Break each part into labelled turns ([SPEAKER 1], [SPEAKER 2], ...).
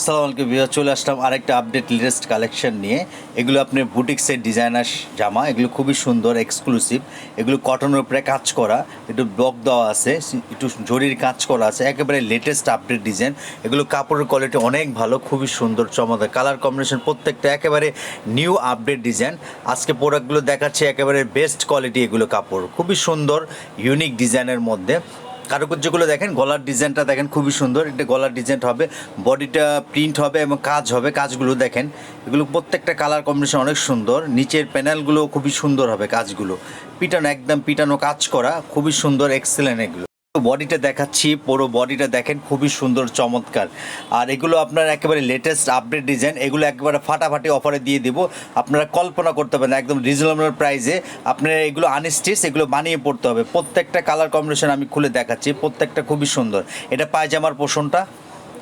[SPEAKER 1] আসসালামু আলাইকুম ভিউয়ার চলে আসলাম আরেকটা আপডেট লেটেস্ট কালেকশন নিয়ে। এগুলো আপনার বুটিক্সের ডিজাইনার জামা, এগুলো খুবই সুন্দর এক্সক্লুসিভ এগুলো কটনের উপরে কাজ করা, একটু ব্লক দেওয়া আছে একটু জরির কাজ করা আছে, একেবারে লেটেস্ট আপডেট ডিজাইন এগুলো কাপড়ের কোয়ালিটি অনেক ভালো, খুবই সুন্দর, চমৎকার। কালার কম্বিনেশন প্রত্যেকটা একেবারে নিউ আপডেট ডিজাইন আজকে প্রোডাক্টগুলো দেখাচ্ছে একেবারে বেস্ট কোয়ালিটি এগুলো কাপড়। খুবই সুন্দর ইউনিক ডিজাইনের মধ্যে। কারুকার্যগুলো দেখেন, গলার ডিজাইনটা দেখেন, খুবই সুন্দর। এটা গলার ডিজাইন হবে, বডিটা প্রিন্ট হবে এবং কাজ হবে, কাজগুলো দেখেন। এগুলো প্রত্যেকটা কালার কম্বিনেশন অনেক সুন্দর। নিচের প্যানেলগুলো খুবই সুন্দর হবে কাজগুলো। পিটানো, একদম পিটানো কাজ করা, খুবই সুন্দর এক্সেলেন্ট এগুলো। বডিটা দেখাচ্ছি, পুরো বডিটা দেখেন খুবই সুন্দর, চমৎকার। আর এগুলো আপনার একেবারে লেটেস্ট আপডেট ডিজাইন এগুলো একেবারে ফাটাফাটি অফারে দিয়ে দিব। আপনারা কল্পনা করতে পারেন, একদম রিজনেবল প্রাইসে আপনারা এগুলো আনস্টিচ এগুলো বানিয়ে পড়তে হবে। প্রত্যেকটা কালার কম্বিনেশন আমি খুলে দেখাচ্ছি, প্রত্যেকটা খুবই সুন্দর। এটা পায়জামার পোষণটা।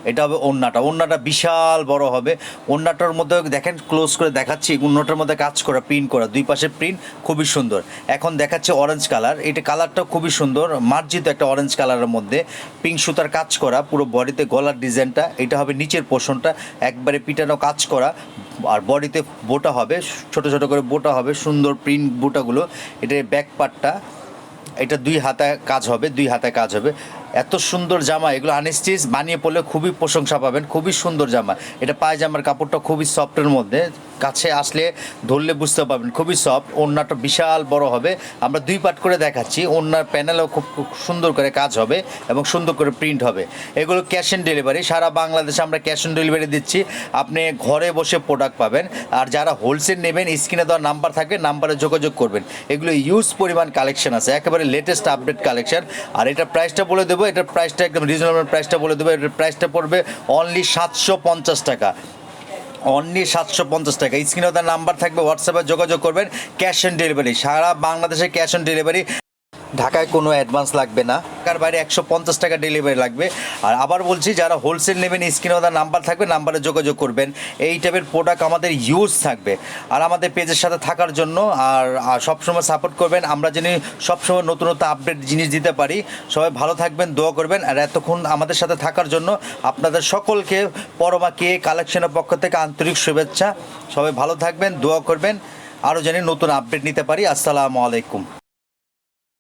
[SPEAKER 1] এটা হবে ওন্নাটা ওন্নাটা বিশাল বড় হবে। ওন্নাটার মধ্যে দেখেন ক্লোজ করে দেখাচ্ছি। ওন্নাটার মধ্যে কাজ করা প্রিন্ট করা। দুই পাশে প্রিন্ট খুবই সুন্দর। এখন দেখাচ্ছে অরেঞ্জ কালার এটা কালারটা খুবই সুন্দর। মার্জিত একটা অরেঞ্জ কালারের মধ্যে। পিঙ্ক সুতার কাজ করা, পুরো বডিতে গলার ডিজাইনটা। এটা হবে নিচের পোষণটা একবারে পিটানো কাজ করা। আর বডিতে বোটা হবে। ছোট ছোট করে বোটা হবে। সুন্দর প্রিন্ট বোটাগুলো। এটা ব্যাক পার্টটা এটা দুই হাতে কাজ হবে। দুই হাতে কাজ হবে। এত সুন্দর জামা, এগুলো আনস্টিচ বানিয়ে পড়লে খুবই প্রশংসা পাবেন, খুবই সুন্দর জামা। এটা পায়জামার কাপড়টা খুবই সফটের মধ্যে, কাছে আসলে ধরলে বুঝতে পারবেন, খুবই সফট, ওড়নাটা বিশাল বড় হবে। আমরা দুই পাট করে দেখাচ্ছি, ওড়নার প্যানেলও খুব সুন্দর করে কাজ হবে এবং সুন্দর করে প্রিন্ট হবে। এগুলো ক্যাশ অন ডেলিভারি সারা বাংলাদেশে আমরা ক্যাশ অন ডেলিভারি দিচ্ছি। আপনি ঘরে বসে প্রোডাক্ট পাবেন, আর যারা হোলসেল নেবেন স্ক্রিনে দেওয়া নাম্বার থাকবে নাম্বারে যোগাযোগ করবেন। এগুলো ইউজ পরিমাণ কালেকশন আছে, একেবারে লেটেস্ট আপডেট কালেকশন আর এটা প্রাইসটা বলে দেবো এটার প্রাইসটা একদম রিজনেবল প্রাইসটা বলে দেবো, এটার প্রাইসটা পড়বে অনলি সাতশো পঞ্চাশ টাকা। অনলি সাতশো পঞ্চাশ টাকা। স্ক্রিনে তার নাম্বার থাকবে হোয়াটসঅ্যাপে যোগাযোগ করবেন ক্যাশ অন ডেলিভারি সারা বাংলাদেশে ক্যাশ অন ডেলিভারি ঢাকায় কোনো অ্যাডভান্স লাগবে না। ঢাকার বাইরে একশো পঞ্চাশ টাকা ডেলিভারি লাগবে। আর আবার বলছি, যারা হোলসেল নেবেন স্ক্রিনে তার নাম্বার থাকবে নাম্বারে যোগাযোগ করবেন। এই টাইপের প্রোডাক্ট আমাদের ইউজ থাকবে। আর আমাদের পেজের সাথে থাকার জন্য আর সবসময় সাপোর্ট করবেন। আমরা যিনি সবসময় নতুন নতুন আপডেট জিনিস দিতে পারি। সবাই ভালো থাকবেন, দোয়া করবেন। আর এতক্ষণ আমাদের সাথে থাকার জন্য আপনাদের সকলকে পরমাকে কালেকশনের পক্ষ থেকে আন্তরিক শুভেচ্ছা। সবাই ভালো থাকবেন, দোয়া করবেন। আরও জানি নতুন আপডেট নিতে পারি। আসসালামু আলাইকুম।